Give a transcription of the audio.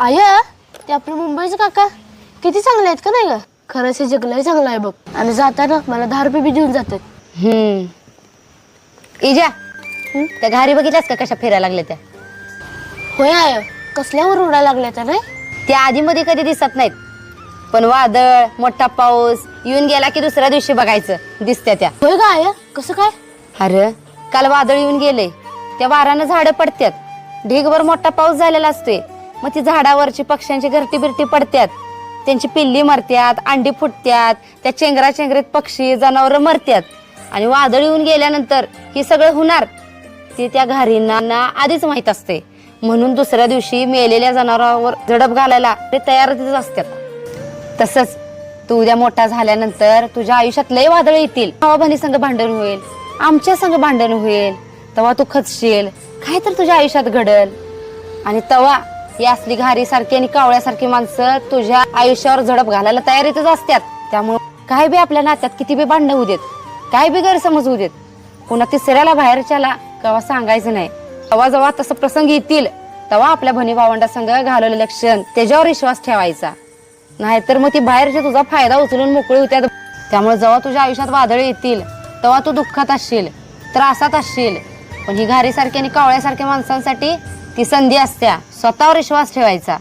I ते आपले मुंबईचे काका? किती चांगले आहेत का नाही का खरंच हे जगलंय चांगलं आहे बघ. आणि जाताना मला दहा रुपये बी देऊन जातात. हम्म. इजा त्या घारी बघितल्यास का कशा फिरायला लागल्या त्या? होय आय कसल्यावर उडायला लागल्या त्या नाही? त्या आधी मध्ये कधी दिसत नाहीत. पण वादळ मोठा पाऊस येऊन गेला की दुसऱ्या दिवशी बघायचं. दिसत्या त्या. होय का आय कसं काय? अरे काल वादळ येऊन गेले त्या वारानं झाडं पडत्यात. ढीगभर मोठा पाऊस झालेला असतोय. मग ती झाडावरची पक्ष्यांची घरटी बिरटी पडत्यात. त्यांची पिल्ली मरत्यात अंडी फुटत्यात त्या चेंगरा चेंगरीत पक्षी जनावरं मरत्यात. आणि वादळ येऊन गेल्यानंतर हे सगळं होणार. ते त्या घारींना आधीच माहीत असते. म्हणून दुसऱ्या दिवशी मेलेल्या जनावरांवर झडप घालायला ते तयारीतच असतात तसंच तू उद्या मोठा झाल्यानंतर तुझ्या आयुष्यात लय वादळ येतील. भावाभानी संघ संग भांडण होईल. आमच्या संग भांडण होईल. तेव्हा तू खचशील. काय तर तुझ्या आयुष्यात घडल. आणि तेव्हा ही असली घारीसारखी आणि कावळ्यासारखी माणसं तुझ्या आयुष्यावर झडप घालायला तयारीतच असतात त्यामुळे काय बी आपल्या नात्यात किती बी भांडण होऊ देत काय बी गैरसमज होऊ देत पुन्हा तिसऱ्याला बाहेरच्याला केव्हा सांगायचं नाही. तेव्हा जेव्हा तसं प्रसंग येतील तेव्हा आपल्या भणी भावंडा संघ घालवलेलं लक्षण त्याच्यावर विश्वास ठेवायचा. नाहीतर मग ती बाहेरचे तुझा फायदा उचलून मोकळी होत्यात. त्यामुळे जेव्हा तुझ्या आयुष्यात वादळ येतील तेव्हा तू दुःखात असशील त्रासात असशील. पण ही घारीसारखी आणि कावळ्यासारख्या माणसांसाठी ती संधी असत्या स्वतःवर विश्वास ठेवायचा.